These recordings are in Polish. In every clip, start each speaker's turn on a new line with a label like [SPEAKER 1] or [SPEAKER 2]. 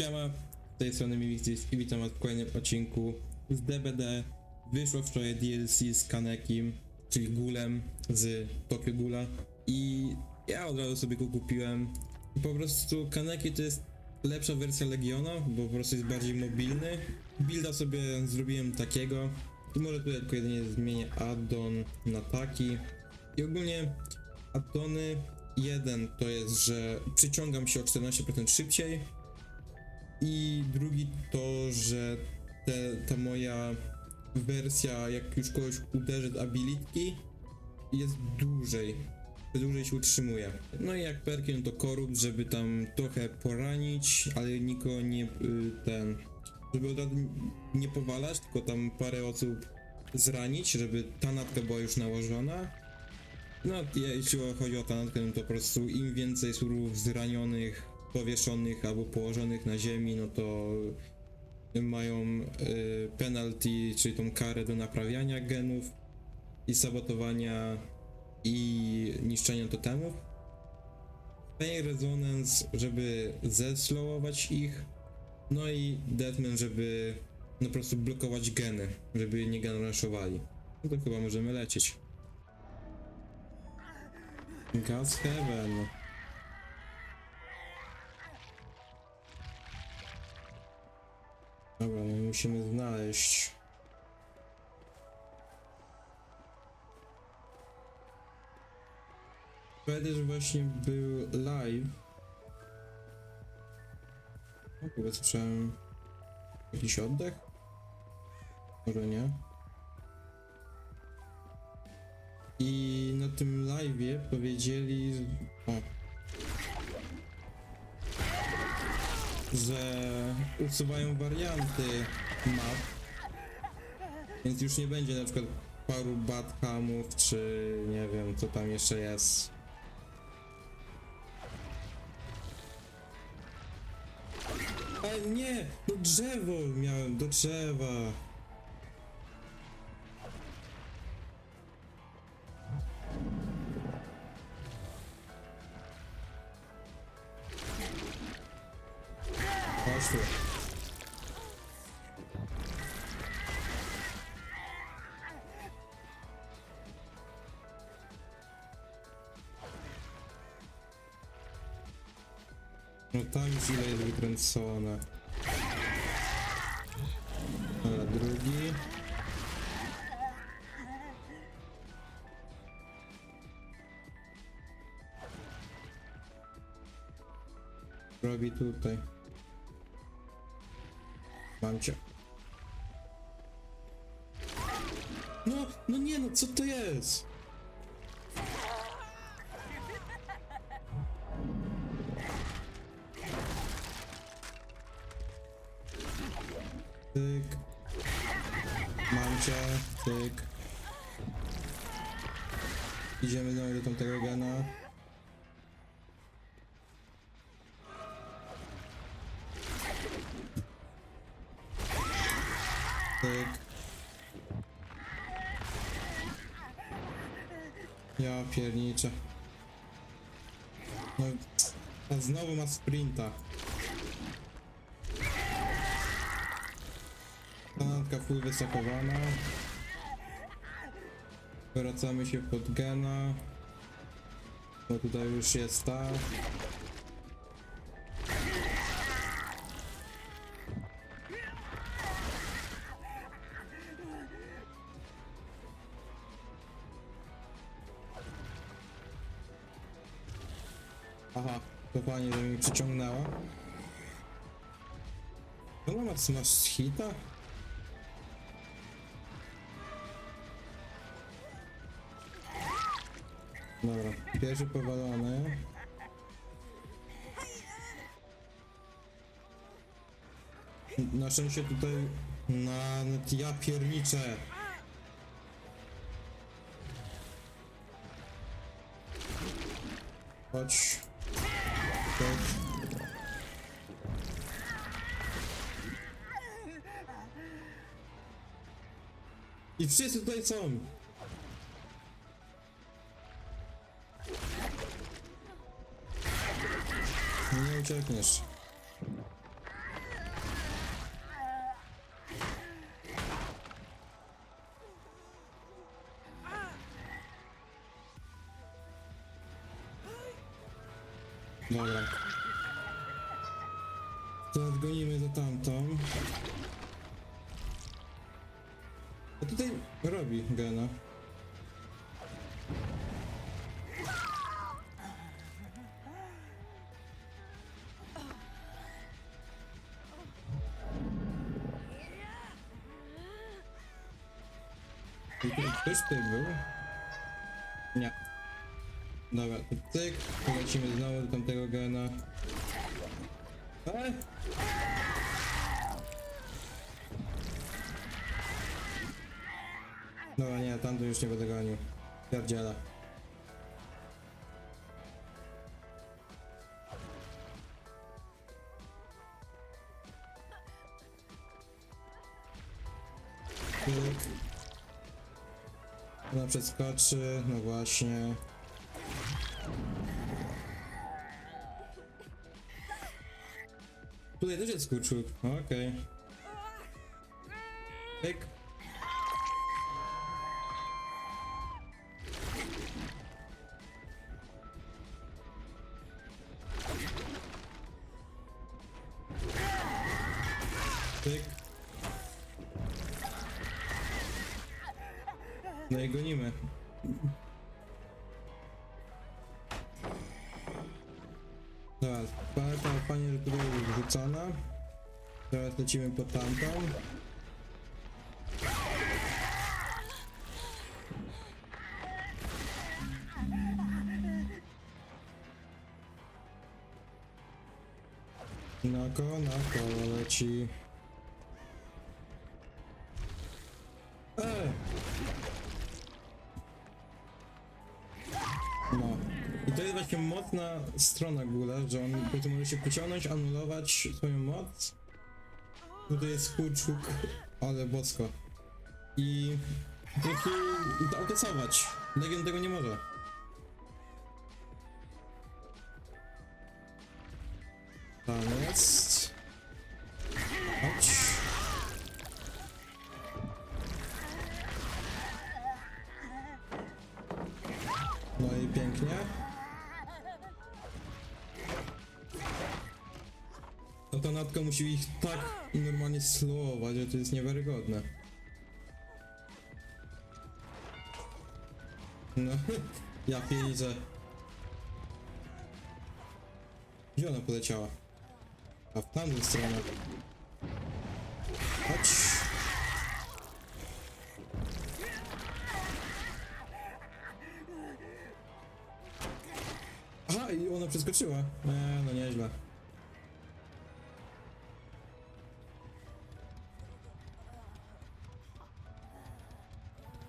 [SPEAKER 1] Siema, z tej strony Mimixis i witam w kolejnym odcinku z DBD. Wyszło wczoraj DLC z Kanekim, czyli Gulem z Tokyo Gula i ja od razu sobie go kupiłem. Po prostu Kaneki to jest lepsza wersja Legiona, bo po prostu jest bardziej mobilny. Builda sobie zrobiłem takiego i może tutaj tylko jedynie zmienię addon na taki. I ogólnie addony jeden to jest, że przyciągam się o 14% szybciej, i drugi to, że te, ta moja wersja, jak już kogoś uderzy abilitki, jest dłużej. Dłużej się utrzymuje. No i jak perki, no to korup, żeby tam trochę poranić, ale nikogo nie y, ten. Żeby od razu nie powalać, tylko tam parę osób zranić, żeby ta natka była już nałożona. No, jeśli chodzi o tanatkę, no to po prostu im więcej surów zranionych, powieszonych albo położonych na ziemi, no to mają y, penalty, czyli tą karę do naprawiania genów i sabotowania i niszczenia totemów. Pain Resonance, żeby zeslowować ich, no i Deathman, żeby no po prostu blokować geny, żeby nie generaszowali. No to chyba możemy lecieć. Gas Heaven. Dobra, no musimy znaleźć. Wtedy, właśnie był live. No chyba słyszałem jakiś oddech? Może nie. I na tym live'ie powiedzieli... O, że usuwają warianty map, więc już nie będzie na przykład paru badhamów, czy nie wiem, co tam jeszcze jest. Ale nie! No drzewo miałem, do drzewa! No tam ile jest wykręcone. Dobra, drugi. Robi tutaj. Mam cię. No, no nie no, co to jest? Tyk. Mam cię, tyk. Idziemy znowu do tamtego gena. Tyk. Ja pierniczę. No, znowu ma sprinta. Stanatka full. Wracamy się pod gena. Bo tutaj już jest ta. Aha, to fajnie, że mi przyciągnęła. No ma masz hita? Dobra, pierwszy powalony. Na szczęście tutaj na ja pierniczę. Chodź. Chodź. I wszyscy tutaj są. uciekniesz. Dobra. To odgonimy za tamtą. A tutaj robi Gena. Ktoś tutaj był? Nie. Dobra, to cyk, polecimy znowu do tamtego gena. E? Dobra, nie, tamto już nie będę gonił. Pierdziela. Pyk. Ona przeskoczy, no właśnie. Tutaj też jest kurczuk, okej. Pyk. Pyk. No i gonimy. Teraz, że tutaj jest wrzucona. Teraz lecimy po tamtą. Na ko, na ko leci. Właśnie mocna strona Gula, że on po może się pociągnąć, anulować swoją moc. Tutaj jest kurczuk, ale bosko. I po prostu to autosować. Legion tego nie może. Tam jest. Chodź. Natka musi ich tak normalnie slowować, że to jest niewiarygodne. No, ja pieniądze. Gdzie ona poleciała? A w tamtą stronę. Chodź. Aha, i ona przeskoczyła. Nie, no nieźle.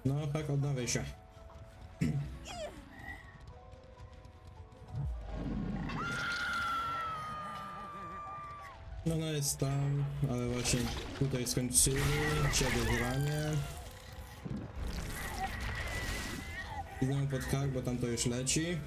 [SPEAKER 1] No, tak, odnawiaj się. No, no jest tam, ale właśnie tutaj skończyli przebywanie. Idę pod kar, bo tam to już leci.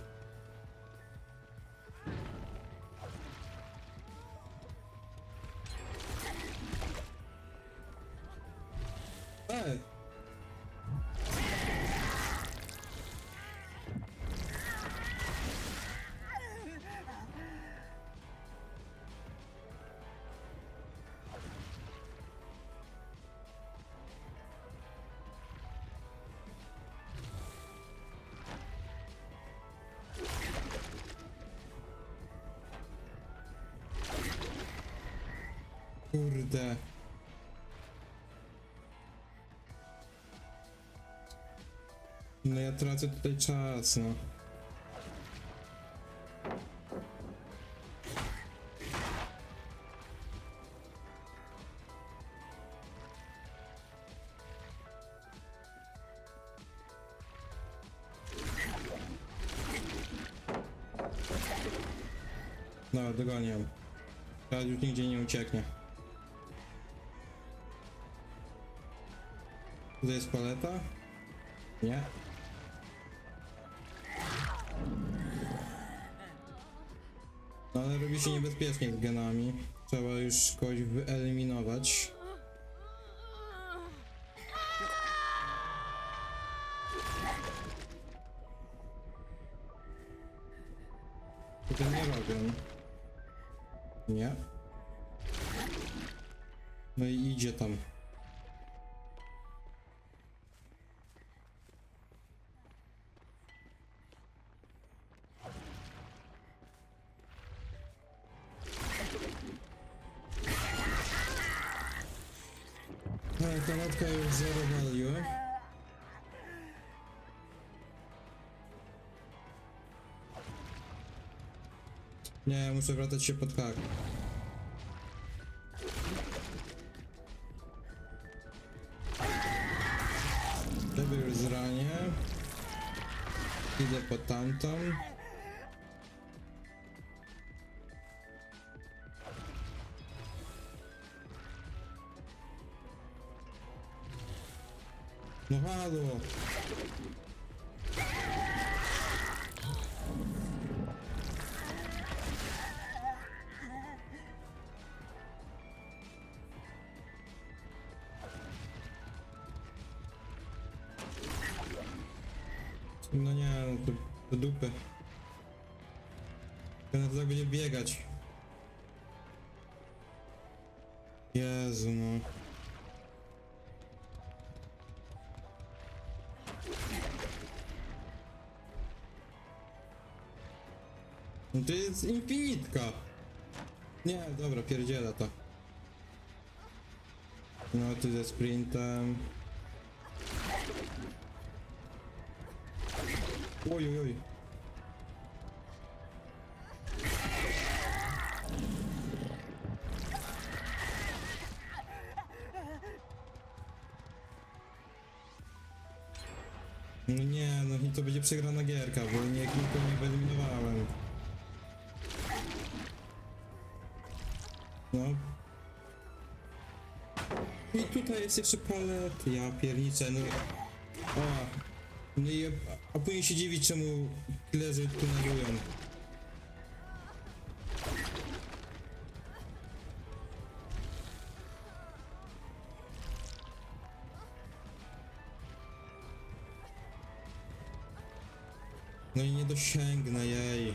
[SPEAKER 1] Kurde. No ja tracę tutaj czas, no. No, dogoniam. Teraz już nigdzie nie ucieknie. Tutaj jest paleta? Nie. No ale robi się niebezpiecznie z genami. Trzeba już kogoś wyeliminować. Nie. No i idzie tam. Nie, muszę wracać się pod hak. Żeby już zranię. Idę po tamtą. No halo! No nie, no to, to dupy. Ten tak będzie biegać. Jezu no. No to jest infinitka. Nie, dobra, pierdziela to. No tu ze sprintem. Oj, oj, oj. No nie, no i to będzie przegrana gierka, bo nie kilku nie wyeliminowałem. No. I tutaj jest jeszcze palet, ja pierniczę, no. A, no i, a później się dziwić, czemu killerzy tunelują. No i nie dosięgnę jej.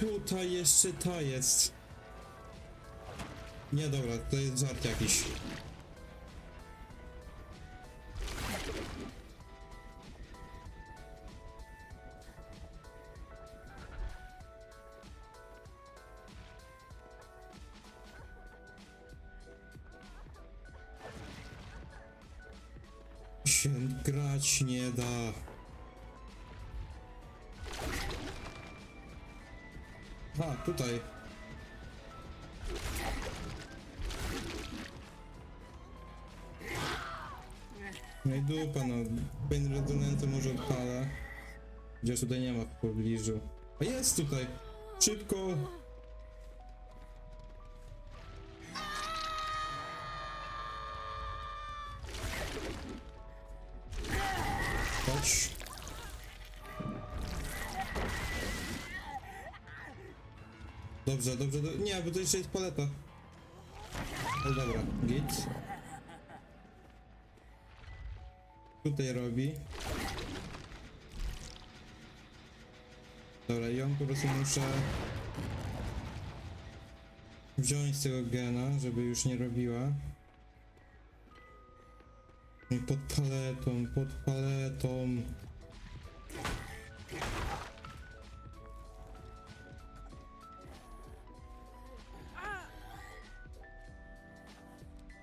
[SPEAKER 1] Tutaj jeszcze ta jest. Nie dobra, to jest żart jakiś. Się grać nie da. A, tutaj. No i dupa, no. Pain Resonance może odpala. Chociaż tutaj nie ma w pobliżu. A jest tutaj! Szybko! Chodź. Dobrze, dobrze, do... nie, bo to jeszcze jest paleta. No dobra, git. Tutaj robi. Dobra, ją po prostu muszę wziąć z tego gena, żeby już nie robiła. I Pod paletą, pod paletą.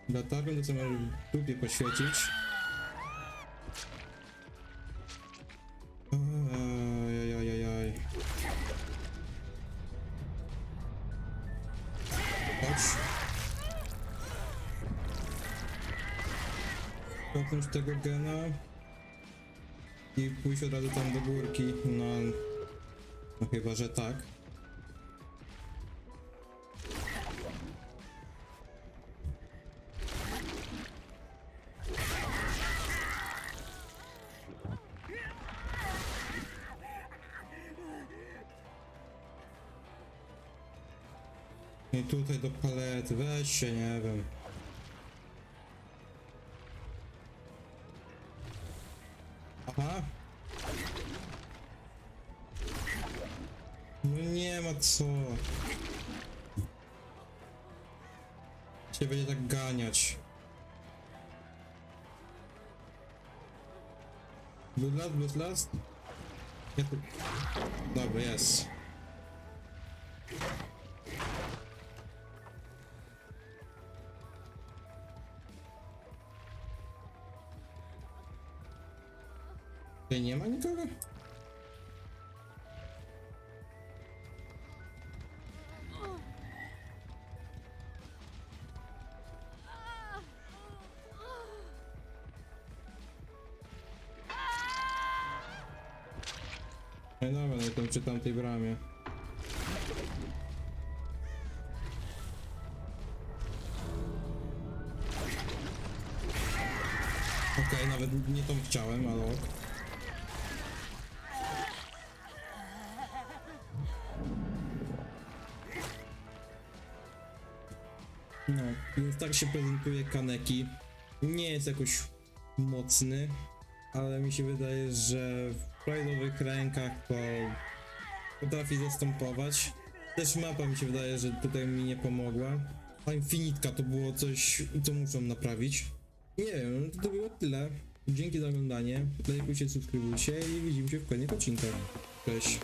[SPEAKER 1] Latarką to co możesz w dupie poświecić. Kopnąć tego gena. I pójść od razu tam do górki. No, no chyba, że tak. I tutaj do palety, weź się, nie wiem. Blood last, blood last? Ja tu... Dobra, jest. Tutaj nie to przy tamtej bramie. Okej, nawet nie tą chciałem, ale ok. No, więc tak się prezentuje Kaneki. Nie jest jakoś mocny, ale mi się wydaje, że w pride'owych rękach to potrafi zastępować. Też mapa mi się wydaje, że tutaj mi nie pomogła. A Infinitka to było coś, co muszą naprawić. Nie wiem, to, to było tyle. Dzięki za oglądanie. Lajkujcie, subskrybujcie i widzimy się w kolejnych odcinkach. Cześć.